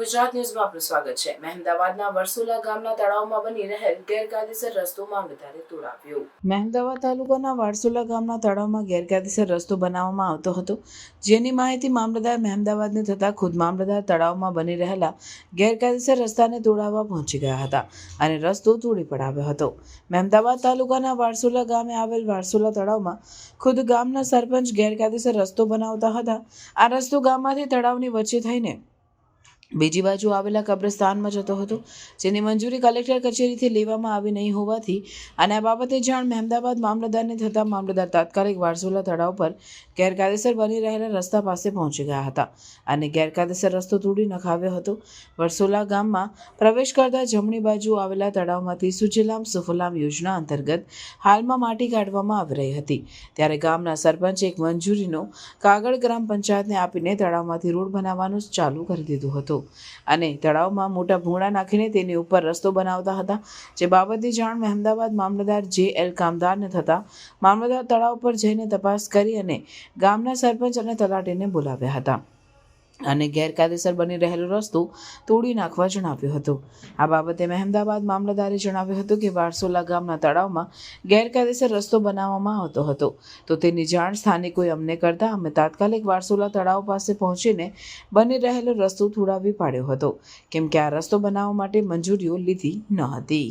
ગુજરાત ન્યૂઝમાં આપનું સ્વાગત છે. મહેમદાવાદના વરસોલા ગામના તળાવમાં બની રહેલ ગેરકાયદેસર રસ્તો મામલતદારે તોડાવ્યો. મહેમદાવાદ તાલુકાના વારસુલા ગામના તળાવમાં ગેરકાયદેસર રસ્તો બનાવવામાં આવતો હતો. જેની માહિતી મામલતદાર મહેમદાવાદને થતાં ખુદ મામલતદાર તળાવમાં બની રહેલા ગેરકાયદેસર રસ્તાને તોડાવવા પહોંચી ગયા હતા અને રસ્તો તોડી પડાવ્યો હતો. મહેમદાવાદ તાલુકાના વારસુલા ગામે આવેલ વારસુલા તળાવમાં ખુદ ગામના સરપંચ ગેરકાયદેસર રસ્તો બનાવતા હતા. આ રસ્તો ગામમાંથી તળાવની વચ્ચે થઈને બીજી બાજુ આવેલા કબ્રસ્તાનમાં જતો હતો, જેની મંજૂરી કલેક્ટર કચેરીથી લેવામાં આવી નહીં હોવાથી અને આ બાબતે જાણ મહેમદાબાદ મામલતદારને થતાં મામલતદાર તાત્કાલિક વારસોલા તળાવ પર ગેરકાયદેસર બની રહેલા રસ્તા પાસે પહોંચી ગયા હતા અને ગેરકાયદેસર રસ્તો તોડી નખાવ્યો હતો. વરસોલા ગામમાં પ્રવેશ કરતા જમણી બાજુ આવેલા તળાવમાંથી સુજલામ સુફલામ યોજના અંતર્ગત હાલમાં માટી કાઢવામાં આવી રહી હતી. ત્યારે ગામના સરપંચે એક મંજૂરીનો કાગળ ગ્રામ પંચાયતને આપીને તળાવમાંથી રોડ બનાવવાનું ચાલુ કરી દીધું હતું. અને તળાવમાં મોટા ભૂંગળા નાખીને તેની ઉપર રસ્તો બનાવતા હતા. જે બાબતની જાણ અમદાવાદ મામલતદાર જે એલ કામદારને થતાં મામલતદાર તળાવ પર જઈને તપાસ કરી અને ગામના સરપંચ અને તલાટીને બોલાવ્યા હતા. અને ગેરકાયદેસર બની રહેલો રસ્તો તોડી નાખવા જણાવ્યું હતું. આ બાબતે મહેમદાબાદ મામલતદારે જણાવ્યું હતું કે વારસોલા ગામના તળાવમાં ગેરકાયદેસર રસ્તો બનાવવામાં આવતો હતો. તો તેની જાણ સ્થાનિકોએ અમને કરતા અમે તાત્કાલિક વારસોલા તળાવ પાસે પહોંચીને બની રહેલો રસ્તો થોડાવી પાડ્યો હતો, કેમ કે આ રસ્તો બનાવવા માટે મંજૂરીઓ લીધી ન હતી.